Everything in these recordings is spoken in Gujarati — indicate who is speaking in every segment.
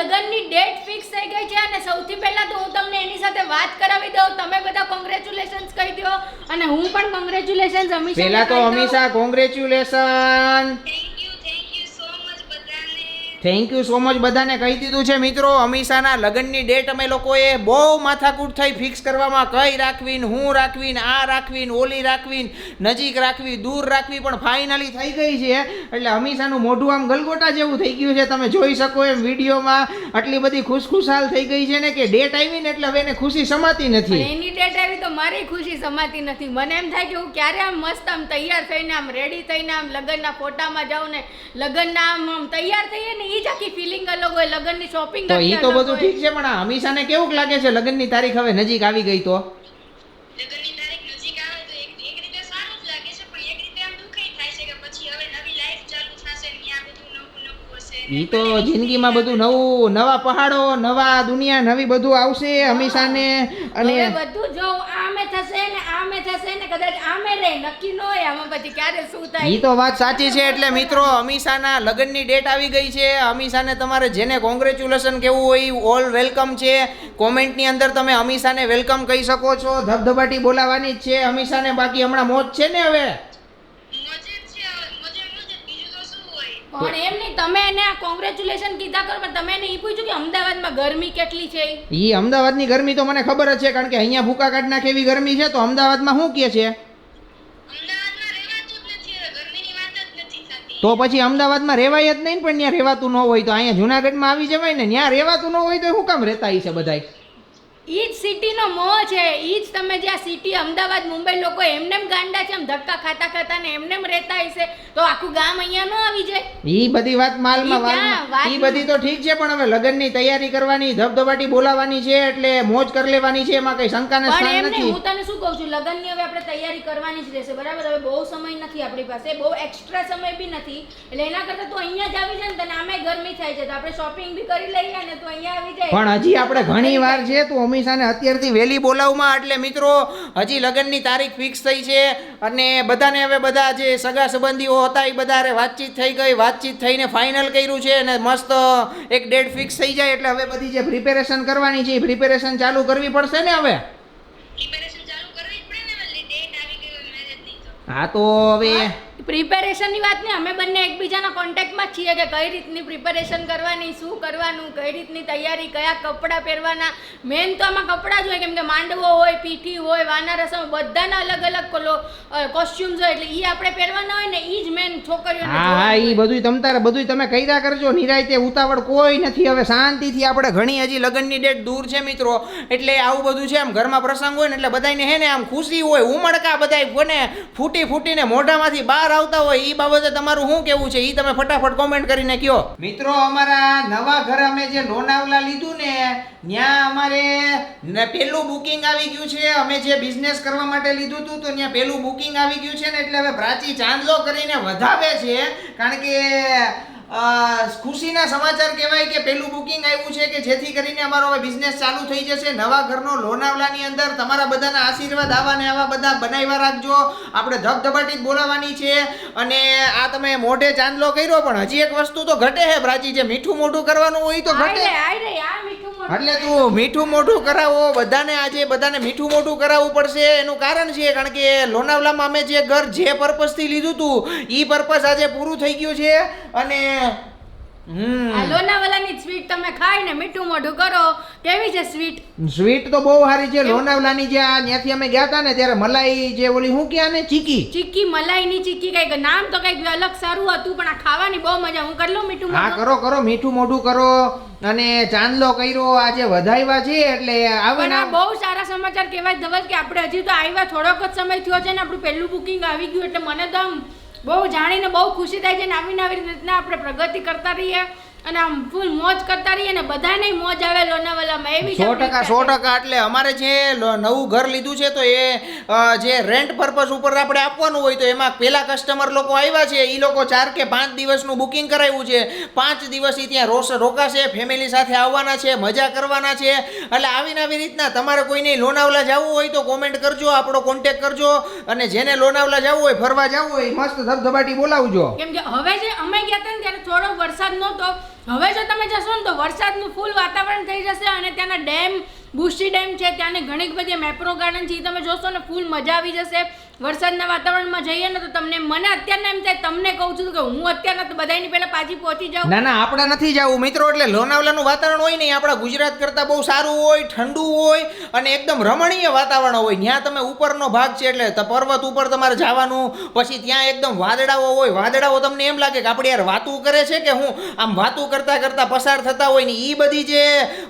Speaker 1: લગ્નની ડેટ ફિક્સ થઈ ગઈ છે અને સૌથી પહેલા તો હું તમને એની સાથે વાત કરાવી દઉં. તમે બધા કોંગ્રેચ્યુલેશન્સ કહી દો. અને હું પણ કોંગ્રેચ્યુલેશન્સ અમીષા
Speaker 2: પહેલા તો Amisha congratulation
Speaker 3: thank you so much બધાને
Speaker 2: કહી દીધું છે મિત્રો. અમીષાના લગ્નની ડેટ અમે લોકોએ બહુ માથાકૂટ થઈ ફિક્સ કરવામાં કઈ રાખવી ને હું રાખવી આ રાખવી ઓલી રાખવી નજીક રાખવી, દૂર રાખવી પણ ફાઇનલી થઈ ગઈ છે. એટલે અમીષાનું મોઢું આમ ગલગોટા જેવું થઈ ગયું છે. તમે જોઈ શકો એમ વિડીયોમાં આટલી બધી ખુશખુશાલ થઈ ગઈ છે ને કે ડેટ આવી ને એટલે હવે એને ખુશી સમાતી નથી.
Speaker 1: એની ડેટ આવી તો મારી ખુશી સમાતી નથી. મને એમ થાય કે હું ક્યારે આમ મસ્ત આમ તૈયાર થઈને આમ રેડી થઈને આમ લગ્નના ફોટામાં જાઉં ને લગ્નના આમ આમ તૈયાર થઈએ ને જ આખી ફિલિંગ અલગ હોય લગ્નની શોપિંગ
Speaker 2: તો ઈ તો બધું ઠીક છે પણ આ અમીષાને કેવું લાગે છે લગ્નની તારીખ હવે નજીક આવી ગઈ તો? ઈ તો જિંદગીમાં બધું નવું નવા પહાડો નવા દુનિયા નવી બધું આવશે અમીષાને અને
Speaker 1: બધું જો આમે થશે ને આમે થશે ને કદાચ આમે રહે નક્કી ન હોય આમાં પછી ક્યારે શું
Speaker 2: ઈ
Speaker 1: એ
Speaker 2: તો વાત સાચી છે એટલે મિત્રો અમીષાના લગ્નની ડેટ આવી ગઈ છે અમીષાને તમારે જેને કોંગ્રેચ્યુલેશન કેવું હોય ઓલ વેલકમ છે. કોમેન્ટની અંદર તમે અમીષાને વેલકમ કહી શકો છો. ધબધબાટી બોલાવાની જ છે અમીષાને બાકી હમણાં મોજ છે ને હવે
Speaker 3: મોજે જ છે હવે મોજે મોજ જ બીજું તો શું હોય
Speaker 1: પણ એમ નહીં તમે એને આ કોંગ્રેચ્યુલેશન કીધા કરો પણ તમે એને એ પૂછ્યું કે અમદાવાદમાં ગરમી કેટલી છે? ઈ?
Speaker 2: ઈ અમદાવાદની ગરમી તો મને ખબર જ છે કારણ કે અહીંયા ભૂકા કાઢ નાખે એવી ગરમી છે તો અમદાવાદમાં શું કે છે?
Speaker 3: અમદાવાદમાં રહેવાતું જ નથી હવે ગરમીની વાત જ નથી થતી.
Speaker 2: તો પછી અમદાવાદમાં રહેવાય જ નહીં પણ ત્યાં રહેવાતું ન હોય તો અહીંયા જુનાગઢમાં આવી જવાય ને ત્યાં રહેવાતું ન હોય તો શું કામ રહેતા છે બધાય?
Speaker 1: ઈ જ સિટીનો મોહ છે. ઈ જ તમે જ્યાં સિટી અમદાવાદ મુંબઈ લોકો એમનેમ ગાંડા છે એમ ધક્કા ખાતા ખાતા ને એમનેમ રહેતા હશે. તો આખું ગામ અહીંયા ન આવી જાય.
Speaker 2: ઈ બધી વાત માલમાં
Speaker 1: વાત
Speaker 2: ઈ બધી તો ઠીક છે પણ હવે લગ્નની તૈયારી કરવાની ધબધબાટી બોલાવાની છે એટલે મોજ કરી લેવાની છે એમાં કઈ
Speaker 1: પણ
Speaker 2: સ્થાન નથી.
Speaker 1: હું તને શું કહું છું લગ્નની હવે આપણે તૈયારી કરવાની જ રહેશે. બરાબર? હવે બહુ સમય નથી આપણી પાસે બહુ એક્સ્ટ્રા સમય બી નથી. એટલે એના કરતાં તું અહીંયા જ આવી જાય ને તને આમે ગરમી થાય છે. તો આપણે શોપિંગ બી કરી લઈએ ને તું અહીંયા આવી જાય.
Speaker 2: પણ હજી આપણે ઘણી વાર છે તો અમીષાને અત્યારથી વહેલી બોલાવમાં એટલે મિત્રો હજી લગ્નની તારીખ ફિક્સ થઈ છે અને બધાને હવે બધા જે સગા સંબંધીઓ હતા એ બધા વાતચીત થઈ ગઈ વાતચીત થઈને ફાઇનલ કર્યું છે અને મસ્ત એક ડેટ ફિક્સ થઈ જાય એટલે હવે બધી જે પ્રિપેરેશન કરવાની છે એ પ્રિપેરેશન ચાલુ કરવી પડશે ને હવે? હા તો હવે
Speaker 1: પ્રિપેરેશનની વાત નહીં અમે બંને એકબીજાના કોન્ટેક્ટમાં છીએ કે કઈ રીતની પ્રિપેરેશન કરવાની શું કરવાનું કઈ રીતની તૈયારી કયા કપડાં પહેરવાના. મેન તો આમાં કપડાં જ હોય કેમ કે માંડવો હોય પીઠી હોય વાના રસમ બધાના અલગ અલગ કોલો કોસ્ચ્યુમ્સ હોય એટલે એ આપણે પહેરવાના હોય ને એ જ મેન છોકરીઓને
Speaker 2: હા હા એ બધું તમ તારે બધું તમે કહ્યા કરજો. નિરાયતે ઉતાવળ કોઈ નથી. હવે શાંતિથી આપણે ઘણી હજી લગ્નની ડેટ દૂર છે મિત્રો. એટલે આવું બધું છે આમ ઘરમાં પ્રસંગ હોય ને એટલે બધાને હે ને આમ ખુશી હોય ઉમળકા બધાય કોને ફૂટી ફૂટીને મોઢામાંથી બહાર આવતા હોય એ બાબતે તમારું શું કેવું છે? એ તમે ફટાફટ કોમેન્ટ કરીને કયો. મિત્રો, અમારા નવા ઘર અમે જે લોનાવલા લીધું ને ત્યાં અમારે પેલું બુકિંગ આવી ગયું છે. અમે જે બિઝનેસ કરવા માટે લીધું હતું, તો ત્યાં પેલું બુકિંગ આવી ગયું છે ને, એટલે હવે પ્રાચી ચાંદલો કરીને વધાવે છે. કારણ કે ખુશીના સમાચાર કહેવાય કે પેલું બુકિંગ આવ્યું છે કે જેથી કરીને અમારો હવે બિઝનેસ ચાલુ થઈ જશે. નવા ઘરનો લોનાવલાની અંદર તમારા બધાના આશીર્વાદ આવા ને આવા બધા બનાવ્યા રાખજો. આપણે ધબધબાટી જ બોલાવવાની છે. અને આ તમે મોઢે ચાંદલો કર્યો પણ હજી એક વસ્તુ તો ઘટે છે પ્રાચી જે મીઠું મોઢું કરવાનું હોય તો ઘટે. એટલે તું મીઠું મોઢું કરાવો, બધાને આજે બધાને મીઠું મોઢું કરાવવું પડશે. એનું કારણ છે, કારણ કે લોનાવલામાં અમે જે ઘર જે પર્પઝથી લીધું હતું એ પર્પઝ આજે પૂરું થઈ ગયું છે. અને
Speaker 1: આ લોનાવાલાની સ્વીટ તમે ખાઈને મીઠું મોઢું કરો કેવી છે સ્વીટ
Speaker 2: સ્વીટ તો બહુ સારી છે. લોનાવલાની જે આ ત્યાંથી અમે ગયા હતા ને ત્યારે મલાઈ જે ઓલી શું ક્યાં ને ચીકી.
Speaker 1: ચીક્કી મલાઈની ચીકી કંઈક નામ તો કંઈક અલગ સારું હતું પણ આ ખાવાની બહુ મજા હું કરી લઉં મીઠું
Speaker 2: હા કરો કરો મીઠું મોઢું કરો. અને ચાંદલો કર્યો આજે વધાવ્યા છે એટલે આવે
Speaker 1: પણ બહુ સારા સમાચાર કહેવાય ધવલ કે આપણે હજી તો આવ્યા થોડોક જ સમય થયો છે ને આપણું પહેલું બુકિંગ આવી ગયું એટલે મને તો બહુ જાણીને બહુ ખુશી થાય છે ને આવી રીતના આપણે પ્રગતિ કરતા રહીએ. અને આમ ફૂલ મોજ કરતા રહીએ ને બધાને મોજ આવે લોનાવાલામાં એવી
Speaker 2: સો ટકા સો ટકા એટલે અમારે જે નવું ઘર લીધું છે તો એ જે રેન્ટ પર્પઝ ઉપર આપણે આપવાનું હોય તો એમાં પેલા કસ્ટમર લોકો આવ્યા છે એ લોકો ચાર કે પાંચ દિવસનું બુકિંગ કરાવ્યું છે. પાંચ દિવસ ઈ ત્યાં રોસ રોકાશે ફેમિલી સાથે આવવાના છે મજા કરવાના છે. એટલે આવીને આવી રીતના તમારે કોઈને લોનાવલા જવું હોય તો કોમેન્ટ કરજો આપણો કોન્ટેક કરજો અને જેને લોનાવલા જવું હોય ફરવા જવું હોય મસ્ત ધબધબાટી બોલાવજો.
Speaker 1: કેમ કે હવે જે અમે ગયા હતા ને ત્યારે થોડો વરસાદ નહોતો હવે જો તમે જશો ને તો વરસાદનું ફૂલ વાતાવરણ થઈ જશે અને ત્યાંના ડેમ બુશી ડેમ છે, ત્યાંની ઘણી બધી મેપ્રો ગાર્ડન છે એ તમે જોશો ને ફૂલ મજા આવી જશે. વરસાદના વાતાવરણમાં જઈએ ને તો તમને, મને અત્યારના એમ થાય, તમને કહું છું કે હું અત્યારના તો બધાની પહેલા પાછી પહોંચી જાઉં.
Speaker 2: ના ના, આપણે નથી જવું, મિત્રો, એટલે લોનાવલાનું વાતાવરણ હોય નહીં આપણા ગુજરાત કરતાં બહુ સારું હોય, ઠંડુ હોય, અને એકદમ રમણીય વાતાવરણ હોય. ત્યાં તમે ઉપરનો ભાગ છે, એટલે પર્વત ઉપર તમારે જવાનું, પછી ત્યાં એકદમ વાદળાઓ હોય, વાદળાઓ તમને એમ લાગે કે આપણે યાર વાતું કરે છે કે હું? આમ વાતું કરતાં કરતાં પસાર થતા હોય ને એ બધી જે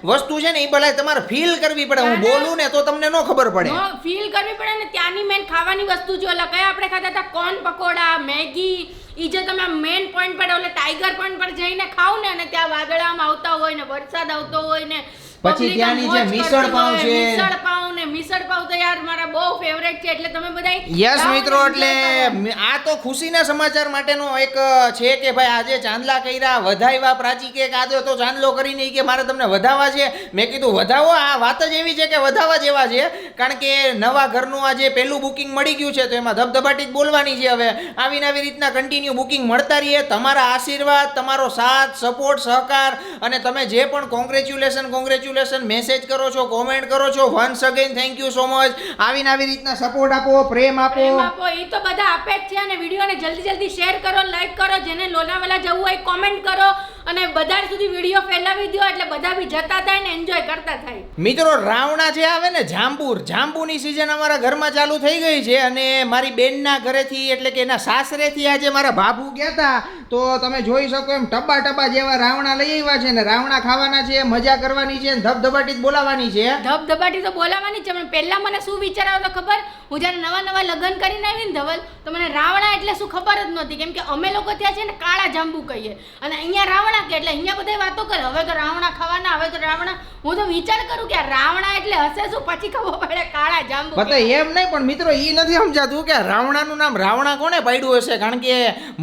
Speaker 2: વસ્તુ છે ને એ ભલે તમારે ફીલ કરવી પડે. હું બોલું ને તો તમને નો ખબર પડે.
Speaker 1: ફીલ કરવી પડે ને ત્યાંની મેન ખાવાની વસ્તુ જો ઓલા કયા આપણે ખાતા હતા? Corn pakoda Maggi. ઈ જે તમે મેન પોઈન્ટ પર ઓલે ટાઈગર પોઈન્ટ પર જઈને ખાવ ને અને ત્યાં વાદળામાં આવતા હોય ને વરસાદ આવતો હોય ને
Speaker 2: પછી ત્યાંની જે મિસળ પાઉં છે.
Speaker 1: મિસળ પાઉં ને મિસળ પાઉં તો યાર મારા બહુ ફેવરેટ છે એટલે તમે બધા
Speaker 2: યસ મિત્રો એટલે આ તો ખુશીના સમાચાર માટેનો એક છે કે ભાઈ આજે ચાંદલા કર્યા વધાવ્યા પ્રાચી કે આજે તો ચાંદલો કરીને કે મારે તમને વધાવવા છે. મેં કીધું વધાવો? આ વાત જ એવી છે કે વધાવવા જેવા છે. કારણ કે નવા ઘરનું આજે પહેલું બુકિંગ મળી ગયું છે તો એમાં ધબધબાટી જ બોલવાની છે હવે. આવીને આવી રીતના કન્ટિન્યુ બુકિંગ મળતા રહીએ. તમારા આશીર્વાદ તમારો સાથ સપોર્ટ સહકાર અને તમે જે પણ કોંગ્રેચ્યુલેશન કોંગ્રેચ્યુલેશન મેસેજ કરો છો કોમેન્ટ કરો છો once again thank you so much આવીને આવી રીતના સપોર્ટ આપો, પ્રેમ આપો.
Speaker 1: આપો એ તો બધા આપે જ છે અને વિડીયોને જલ્દી જલ્દી શેર કરો લાઈક કરો, જેને લોનાવાલા જવું હોય કોમેન્ટ કરો. અને બધા સુધી વીડિયો ફેલાવી દો એટલે બધા બી જતા થાય ને એન્જોય કરતા થાય.
Speaker 2: મિત્રો રાવણા જે આવે ને જાંબુર જાંબુની સિઝન અમારા ઘરમાં ચાલુ થઈ ગઈ છે અને મારી બેનના ઘરેથી એટલે કે એના સાસરેથી આજે મારા બાબુ ગયા હતા તો તમે જોઈ શકો એમ ટબા ટબા જેવા રાવણા લઈ આવ્યા છે ને રાવણા ખાવાના છે મજા કરવાની છે ધબધબાટી જ બોલાવાની છે.
Speaker 1: ધબધબાટી તો બોલાવાની છે પણ પહેલા મને શું વિચાર આવ્યો ખબર? હું જ્યારે નવા નવા લગ્ન કરીને આવી ને ધવલ તો મને રાવણા એટલે શું ખબર જ નહોતી કેમ કે અમે લોકો ત્યાં છે ને કાળા જાંબુ કહીએ. અને અહીંયા રાવણા કે એટલે અહીંયા બધા વાતો કરે. હવે તો રાવણા ખાવાના હવે તો રાવણા હું તો વિચાર કરું કે રાવણા એટલે હશે શું? પછી ખબર પડે કાળા જાંબુ
Speaker 2: પતા એમ નહીં પણ મિત્રો એ નથી સમજાતું કે રાવણાનું નામ રાવણા કોને પાડ્યું હશે? કારણ કે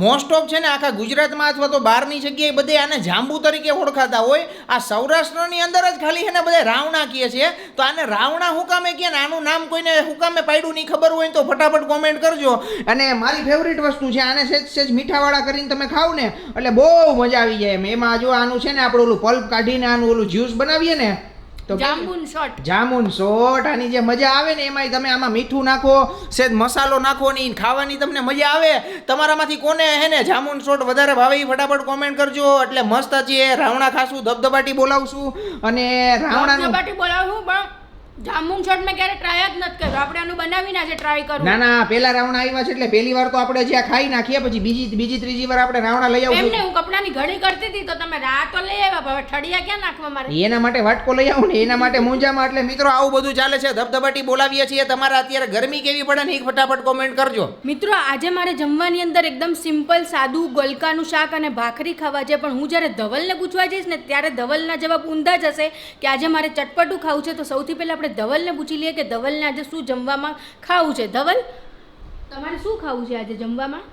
Speaker 2: મોસ્ટ ઓફ છે ને આખા ગુજરાતમાં અથવા તો બહારની જગ્યાએ બધે આને જાંબુ તરીકે ઓળખાતા હોય. આ સૌરાષ્ટ્રની અંદર જ ખાલી એને બધા રાવણા કહે છે. તો આને રાવણા હું કામે કહે ને આનું નામ કોઈને હું કામે પાડ્યું નહીં ખબર હોય તો ફટાફટ કોમેન્ટ કરજો. અને મારી ફેવરિટ વસ્તુ છે આને સેજ સેજ મીઠાવાળા કરીને તમે ખાવ ને એટલે બહુ મજા આવી જાય. એમ એમાં જો આનું છે ને આપણે ઓલું પલ્પ કાઢીને આનું ઓલું જ્યુસ બનાવીએ ને તો
Speaker 1: જાંબુન શોટ.
Speaker 2: જામુન શોટ આની જે મજા આવે ને એમાંય તમે આમાં મીઠું નાખો સેજ મસાલો નાખો ને ખાવાની તમને મજા આવે. તમારામાંથી કોને હે ને જામુન શોટ વધારે ભાવે ફટાફટ કોમેન્ટ કરજો. એટલે મસ્ત છે રાવણા ખાશું ધબધબાટી બોલાવશું. અને રાવણા
Speaker 1: ધબધબાટી બોલાવશું પણ જાંબુન શોર્ટ મેં ક્યારે ટ્રાય જ નથી કર્યો. આપણે આનું બનાવીને આજે ટ્રાય કરું.
Speaker 2: ના ના પેલા રાવણા આવ્યા છે એટલે પહેલી વાર તો આપણે જ્યાં ખાઈ નાખીએ પછી બીજી બીજી ત્રીજી વાર આપણે રાવણા લઈ
Speaker 1: એમ
Speaker 2: એમને
Speaker 1: ને હું કપડાની ઘડી કરતી હતી તો તમે રાહ તો લઈ આવ્યા હવે ઠડિયા ક્યાં નાખવા મારે?
Speaker 2: એના માટે વાટકો લઈ આવું ને એના માટે મૂંજામાં એટલે મિત્રો આવું બધું ચાલે છે ધબધબાટી બોલાવીએ છીએ. તમારે અત્યારે ગરમી કેવી પડે ને એ ફટાફટ કોમેન્ટ કરજો.
Speaker 1: મિત્રો આજે મારે જમવાની અંદર એકદમ સિમ્પલ સાદું ગલકાનું શાક અને ભાખરી ખાવા છે પણ હું જ્યારે ધવલને પૂછવા જઈશ ને ત્યારે ધવલના જવાબ ઊંધા જ હશે કે આજે મારે ચટપટું ખાવું છે. તો સૌથી પહેલાં આપણે ધવલને પૂછી લઈએ કે ધવલને આજે શું જમવામાં ખાવું છે? ધવલ, તમારે શું ખાવું છે આજે જમવામાં?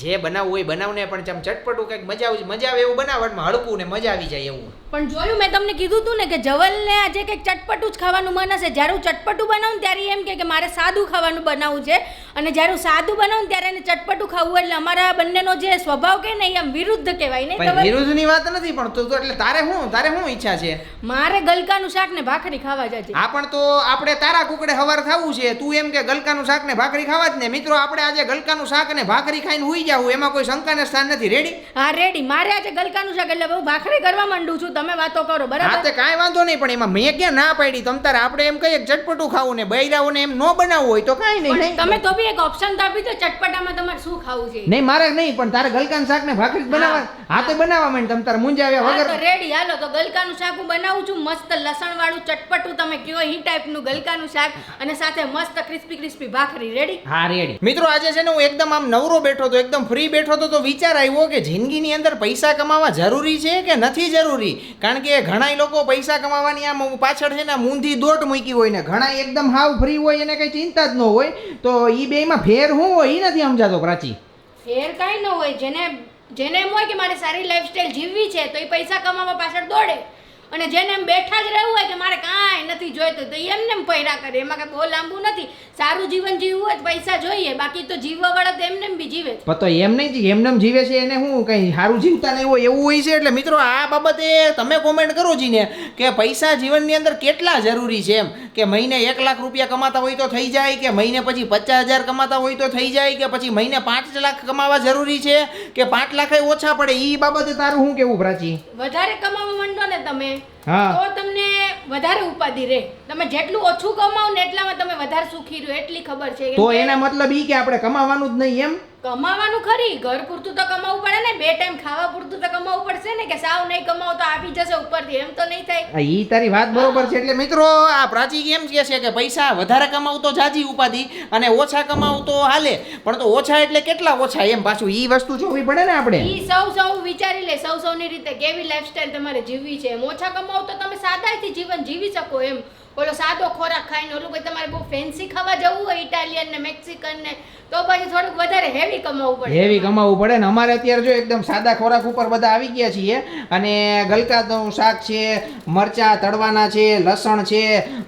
Speaker 2: જે બનાવવું હોય બનાવને પણ ચમ ચટપટું કંઈક મજા આવે મજા આવે એવું બનાવટમાં હળવું ને મજા આવી જાય એવું.
Speaker 1: પણ જોયું મેં તમને કીધું હતું ને કે જવલને આજે કંઈક ચટપટું જ ખાવાનું મન હશે. જ્યારે હું ચટપટું બનાવું ત્યારે એમ કે મારે સાદું ખાવાનું બનાવવું છે. અને જ્યારે હું સાદું બનાવું ત્યારે એને ચટપટું ખાવું એટલે અમારા બંનેનો જે સ્વભાવ કે ને એમ વિરુદ્ધ કહેવાય નહીં
Speaker 2: પણ વિરુદ્ધની વાત નથી પણ તું તો એટલે તારે શું તારે શું ઈચ્છા છે?
Speaker 1: મારે ગલકાનું શાક ને ભાખરી ખાવા જાય છે.
Speaker 2: આ પણ તો આપણે તારા કુકડે હવાર ખાવું છે. તું એમ કે ગલકાનું શાક ને ભાખરી ખાવા જ ને. મિત્રો આપણે આજે ગલકાનું શાક ને ભાખરી ખાઈને હુઈ જાવું એમાં કોઈ શંકાના સ્થાન નથી. રેડી
Speaker 1: હા રેડી મારે આજે ગલકાનું શાક એટલે હું ભાખરી કરવા માંડું છું. તમે વાતો કરો
Speaker 2: હા
Speaker 1: બરાબર
Speaker 2: તે કાંઈ વાંધો નહીં પણ એમાં મેં ક્યાં ના પાડી? તમ તાર આપણે એમ કહીએ ચટપટું ખાવું ને બૈરાઓને એમ ન બનાવવું હોય તો કાંઈ નહીં
Speaker 1: તમે તો બી એક ઓપ્શન તો આપી દો ચટપટામાં તમારે શું ખાવું છે?
Speaker 2: નહીં મારે નહીં પણ તારે ગલકાનું શાક ને ભાખરી બનાવવા હા તો બનાવવા માંડ તમ તારે
Speaker 1: મુંજાવ્યા
Speaker 2: વગર.
Speaker 1: તો રેડી હાલો તો ગલકાનું શાક હું બનાવું છું. મસ્ત લસણ વાળું ચટપટું તમે કયો હી ટાઈપનું ગલકાનું શાક અને સાથે મસ્ત ક્રિસ્પી ક્રિસ્પી ભાખરી. રેડી
Speaker 2: હા રેડી મિત્રો આજે છે ને હું એકદમ આમ નવરો બેઠો તો એકદમ ફ્રી બેઠો તો તો વિચાર આવ્યો કે જિંદગીની અંદર પૈસા કમાવા જરૂરી છે કે નથી જરૂરી? કારણ કે ઘણા લોકો પૈસા કમાવાની આમ પાછળ છે ને મૂંધી દોટ મૂકી હોય ને ઘણા એકદમ હાવ ફ્રી હોય એને કંઈ ચિંતા જ ન હોય. તો એ બેમાં ફેર શું હોય? એ નથી સમજાતો પ્રાચી.
Speaker 1: ફેર કાંઈ ન હોય. જેને જેને એમ હોય કે મારે સારી લાઈફસ્ટાઈલ જીવવી છે, તો એ પૈસા કમાવા પાછળ દોડે. અને જેને એમ બેઠા જ રહેવું હોય કે મારે કાંઈ નથી જોઈતું તો એમને એમ પૈડા કરે. એમાં કાંઈ બહુ લાંબુ નથી. સારું જીવન જીવવું હોય તો પૈસા જોઈએ બાકી તો જીવવા વાળા તો એમને બી જીવે.
Speaker 2: પણ તો એમ નહીં એમને જીવે છે એને હું કંઈ સારું જીવતા નહીં હોય એવું હોય છે? એટલે મિત્રો આ બાબતે તમે કોમેન્ટ કરો જી ને કે પૈસા જીવનની અંદર કેટલા જરૂરી છે એમ? કે મહિને એક લાખ રૂપિયા કમાતા હોય તો થઈ જાય કે મહિને પછી પચાસ હજાર કમાતા હોય તો થઈ જાય કે પછી મહિને પાંચ લાખ કમાવા જરૂરી છે કે પાંચ લાખ ઓછા પડે? એ બાબતે તારું શું કેવું પ્રાચી
Speaker 1: વધારે કમાવા માંડો ને તમે. તો તમને વધારે ઉપાધિ રહે. તમે જેટલું ઓછું કમાવો ને એટલામાં તમે વધારે સુખી રહો એટલી ખબર છે.
Speaker 2: તો એના મતલબ ઈ કે આપણે કમાવાનું જ નહીં એમ?
Speaker 1: કમાવાનું ખરી? ઘર પૂરતું તો કમાવું પડે ને. બે ટાઈમ ખાવા પૂરતું તો કમાવું પડશે ને કે સાવ નહીં કમાવો તો આપી જશે ઉપરથી. એમ તો નહીં થાય.
Speaker 2: એ ઈ તારી વાત બરોબર છે. એટલે મિત્રો આ પ્રાચી કેમ કહે છે કે પૈસા વધારે કમાવ તો જાજી ઉપાધિ અને ઓછા કમાવ તો હાલે. પણ તો ઓછા એટલે કેટલા ઓછા? એમ પાછું ઈ વસ્તુ જોવી પડે ને આપણે.
Speaker 1: ઈ સૌ સૌ વિચારી લે. સૌ સૌની રીતે કેવી લાઈફસ્ટાઈલ તમારે જીવવી છે. એમ ઓછા કમાવો તો તમે સાદાઈથી જીવન જીવી શકો એમ. ઓલો સાદો ખોરાક ખાઈને ઓલું ભાઈ તમારે બહુ ફેન્સી ખાવા જવું હોય ઇટાલિયન ને મેક્સિકન ને તો પછી થોડુંક વધારે હેવી કમાવવું પડે
Speaker 2: હેવી કમાવવું પડે ને. અમારે અત્યારે જો એકદમ સાદા ખોરાક ઉપર બધા આવી ગયા છીએ અને ગલકાનું શાક છે મરચા તળવાના છે લસણ છે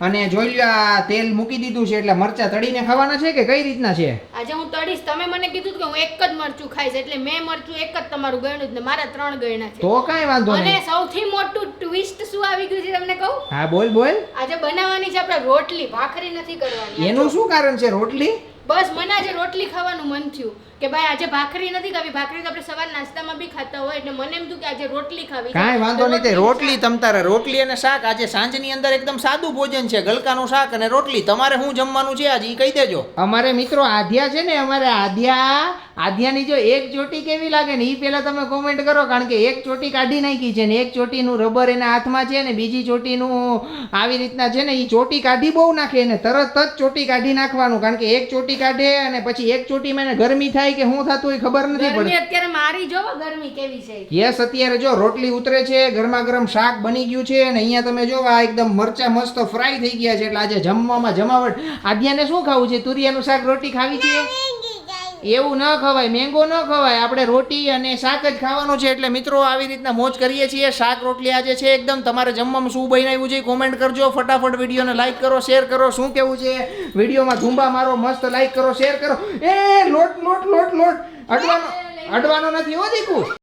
Speaker 2: અને જોઈ લો આ તેલ મૂકી દીધું છે એટલે મરચા તળીને ખાવાના છે કે કઈ રીતના છે?
Speaker 1: આજે હું તળીશ. તમે મને કીધું કે હું એક જ મરચું ખાઈશ એટલે મેં મરચું એક જ તમારું ગણ્યું જ ને મારા ત્રણ ગણ્યા છે.
Speaker 2: તો કાંઈ વાંધો
Speaker 1: અને
Speaker 2: નહીં.
Speaker 1: સૌથી મોટું ટ્વિસ્ટ શું આવી ગયું છે તમને કહું?
Speaker 2: હા બોલ બોલ.
Speaker 1: આજે બનાવવાની છે આપણે રોટલી ભાખરી નથી કરવાની.
Speaker 2: એનું શું કારણ છે રોટલી?
Speaker 1: બસ મને આજે રોટલી ખાવાનું મન થયું. કે ભાઈ આજે ભાખરી નથી ખાવી ભાખરી તો આપણે સવાર નાસ્તામાં બી ખાતા હોય એટલે મને એમ થયું કે આજે રોટલી ખાવી
Speaker 2: કાંઈ વાંધો નહીં
Speaker 1: રોટલી
Speaker 2: તમતારે તમ તારે રોટલી અને શાક આજે સાંજની અંદર એકદમ સાદું ભોજન છે ગલકાનું શાક અને રોટલી. તમારે શું જમવાનું છે આજે એ કહી દેજો. અમારે મિત્રો આધ્યા છે ને અમારે આધ્યા આધ્યાની જો એક ચોટી કેવી લાગે ને એ પહેલાં તમે કોમેન્ટ કરો કારણ કે એક ચોટી કાઢી નાખી છે ને એક ચોટીનું રબર એના હાથમાં છે ને બીજી ચોટીનું આવી રીતના છે ને એ ચોટી કાઢી બહુ નાખે એને તરત જ ચોટી કાઢી નાખવાનું કારણ કે એક ચોટી કાઢે અને પછી એક ચોટીમાં એને ગરમી થાય કે શું થતું એ ખબર નથી પડતી.
Speaker 1: અત્યારે મારી જો ગરમી કેવી છે?
Speaker 2: યસ અત્યારે જો રોટલી ઉતરે છે ગરમા ગરમ શાક બની ગયું છે અને અહીંયા તમે જો આ એકદમ મરચા મસ્ત ફ્રાય થઈ ગયા છે. એટલે આજે જમવામાં જમાવટ. આદ્યાને શું ખાવું છે? તુરિયાનું શાક રોટી ખાવી છે? એવું ન ખવાય, મેંગો ન ખવાય. આપણે રોટી અને શાક જ ખાવાનું છે એટલે મિત્રો આવી રીતના મોજ કરીએ છીએ. શાક રોટલી આજે છે એકદમ. તમારે જમવામાં શું બનાવ્યું છે કોમેન્ટ કરજો. ફટાફટ વિડીયોને લાઈક કરો શેર કરો. શું કેવું છે? વિડીયોમાં ધૂંબા મારો, મસ્ત લાઈક કરો શેર કરો. એ, લોટ લોટ લોટ લોટ. અડવાનો અડવાનો નથી હો દીકુ.